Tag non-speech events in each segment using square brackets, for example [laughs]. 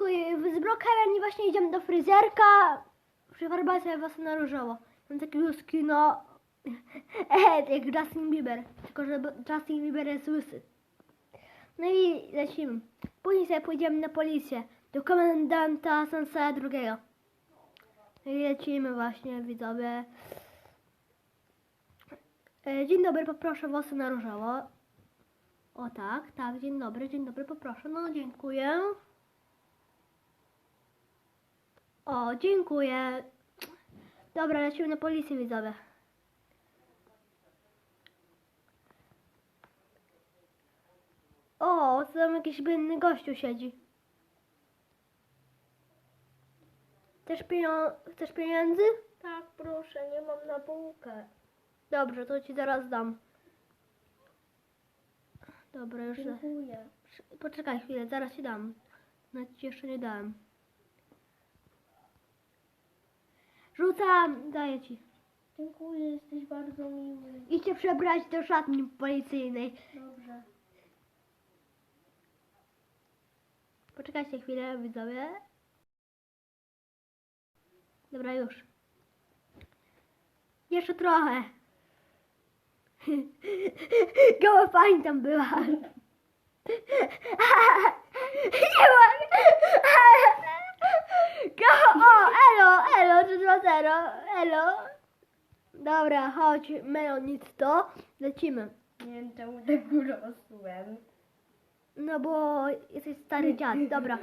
dziękuję. Z Brookhaven i właśnie idziemy do fryzjerka. Przefarbowałem sobie włosy na różowo. Mam takiego skino [laughs] e, jak Justin Bieber. Tylko, że Justin Bieber jest łysy. No i lecimy. Później sobie pójdziemy na policję. Do komendanta Sansea drugiego. No i lecimy właśnie, widzowie. E, Dzień dobry, poproszę włosy na różowo. O tak, tak, dzień dobry, dzień dobry, poproszę. No, dziękuję. O, dziękuję. Dobra, lecimy na policję, widzowie. O, tam jakiś biedny gościu siedzi. Chcesz, pienio- chcesz pieniędzy? Tak, proszę, nie mam na bułkę. Dobrze, to ci zaraz dam. Dobra, już. Dziękuję. Poczekaj chwilę, zaraz ci dam. Nawet ci jeszcze nie dałem. Rzucam, daję ci. Dziękuję, jesteś bardzo miły. Idźcie przebrać do szatni policyjnej. Dobrze. Poczekajcie chwilę, widzowie. Dobra, już. Jeszcze trochę. [laughs] Goła pani tam była. [laughs] Nie mogę. O, elo, elo, 320, elo. Dobra, chodź, Melonito, lecimy. Nie wiem czemu tak urosłem. No bo jesteś stary dziad, dobra.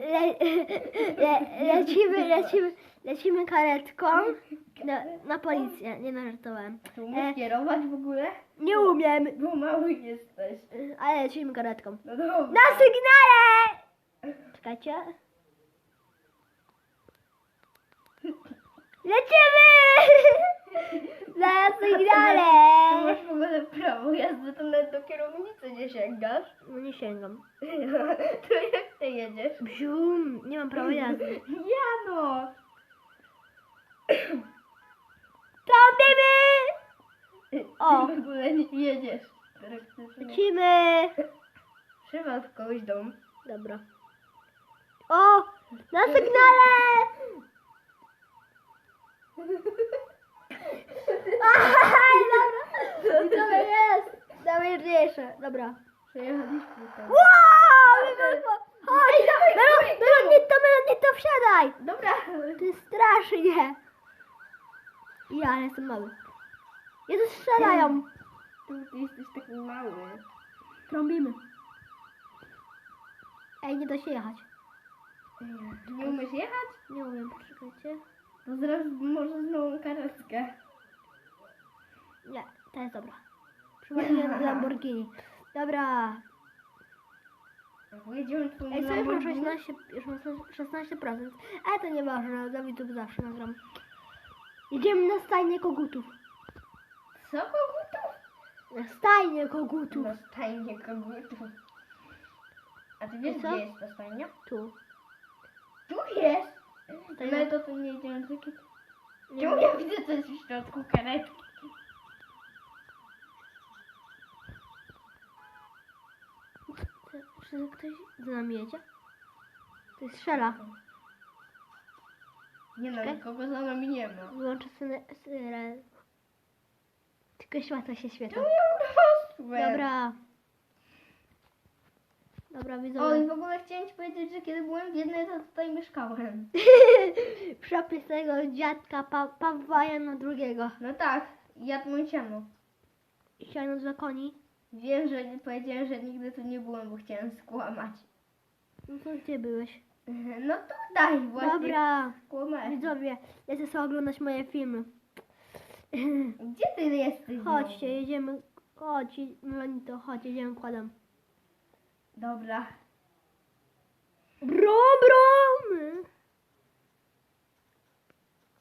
Le, le, lecimy, lecimy, lecimy karetką na, na policję. Nie nażartowałem. Tu E. umiesz kierować w ogóle? Nie umiem, Bo mały jesteś. ale lecimy karetką. No dobra. Na sygnale! Czekajcie. Lecimy! [laughs] Ty sygnale! masz w ogóle prawo jazdy, to nawet do kierownicy nie sięgasz. No nie sięgam. [laughs] To jak ty jedziesz? Bzium, nie mam prawa jazdy. [laughs] Ja no! [clears throat] Trąbimy! O. Ty w ogóle nie jedziesz. Lecimy! Trzeba w kogoś dom. Dobra. O! Na sygnale! Aj, dobra! Dobra, jest! Najważniejsze. Dobra. Przejechaliśmy tam. Wow! wyszło. Chodź! Melon, Melonito, Melonito, wsiadaj! Dobra. Ty strasznie! Ja, ale jestem mały. Jezu, strzelają! Tu ty jesteś taki mały. Trąbimy. Ej, nie da się jechać. Nie umiesz jechać? Nie umiem, poczekajcie. To zaraz może znowu karetkę. Nie, to jest dobra. Przypomnę [laughs] Lamborghini. Dobra. Pojedziemy tu Ej, co już mam 16, już mam 16%. Ale to nieważne, dla widzów zawsze nagram. Jedziemy na stajnię kogutów. Co kogutów? Na stajnię kogutów. Na stajnie kogutów. A ty wiesz, gdzie jest ta stajnia? Tu. Tu jest! To No ja- to tu nie. Nie Czemu ja widzę coś w środku karetki? Czy- ktoś za nami jedzie? To jest strzela. Nie no, Czekaj. nikogo za nami nie ma. Wyłączę syren. Tylko światła się świecą. Urosłem? Dobra. Dobra, O, i widzowie. w ogóle chciałem ci powiedzieć, że kiedy byłem biedny, to tutaj mieszkałem. [laughs] Przepis tego dziadka pa, Pawła Jana drugiego. No tak, jadłem siano. Siano dla koni. Wiem, że nie powiedziałem, że nigdy tu nie byłem, bo chciałem skłamać. No to gdzie byłeś? [laughs] No tutaj właśnie Dobra. skłamałem. Widzowie, lecę sobie oglądać moje filmy. [laughs] Gdzie ty jesteś? Chodźcie, jedziemy. Chodź, Melonito, chodź, jedziemy kładem. Dobra. Brom, brom!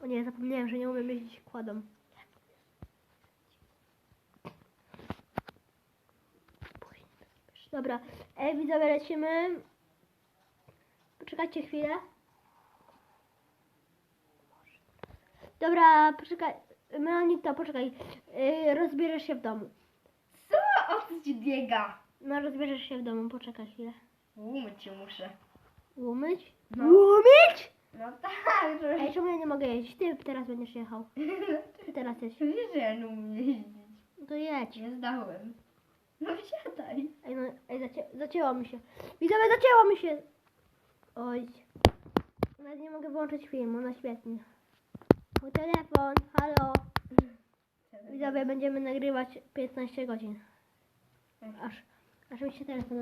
O nie, zapomniałem, że nie umiem jeździć kładą. Dobra, e, widzowie, lecimy. Poczekajcie chwilę. Dobra, poczekaj. Melonito, poczekaj. Yy, rozbierzesz się w domu. Co? O co ci biega? No, rozbierzesz się w domu, poczekaj chwilę. Umyć się muszę. Umyć? No. Umyć? No tak, że... Ej, czemu ja nie mogę jeździć? Ty teraz będziesz jechał. [laughs] Ty teraz jedź. Wiesz, że ja nie umiem jeździć. To jedź. Nie zdałem. No wsiadaj. Ej, no, ej zacię, zacięło mi się. Widzowie, zacięło mi się. Oj. Nawet nie mogę włączyć filmu, no świetnie. Mój telefon, halo. Widzowie, będziemy nagrywać 15 godzin. Aż, aż mi się telefon.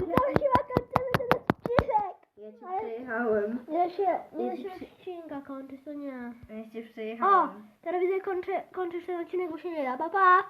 Widzowie, chyba kończymy ten odcinek. Ja ci Ale- przejechałem. Nie się, nie Ja ci się przy- odcinka kończyć, to nie. Ja ci O, przejechałem. teraz widzę, kończę, kończysz ten odcinek, bo się nie da. Pa, pa.